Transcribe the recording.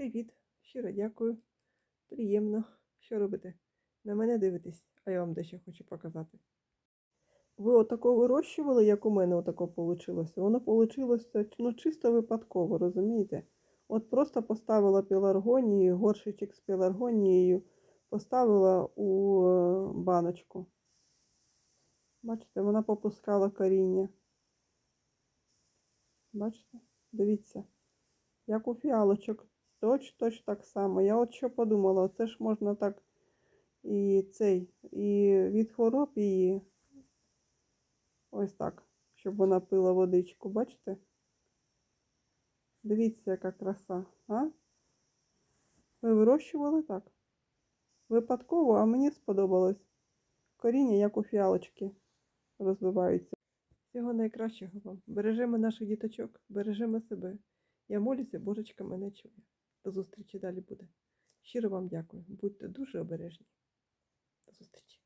Привіт, щиро дякую. Приємно. Що робите? На мене дивитесь, а я вам дещо хочу показати. Ви отако вирощували, як у мене отако вийшло. Воно вийшло ну, чисто випадково, розумієте? От просто поставила пеларгонію, горшичок з пеларгонією, поставила у е, баночку. Бачите, вона попускала коріння. Бачите? Дивіться. Як у фіалочок. Точ, точ так само. Я от що подумала, це ж можна так і цей, і від хвороб її ось так, щоб вона пила водичку. Бачите? Дивіться, яка краса, а? Ви вирощували так? Випадково, а мені сподобалось. Коріння, як у фіалочки, розвиваються. Всього найкращого вам. Бережемо наших діточок, бережемо себе. Я молюся, Божечка мене чує. До зустрічі далі буде. Щиро вам дякую. Будьте дуже обережні. До зустрічі.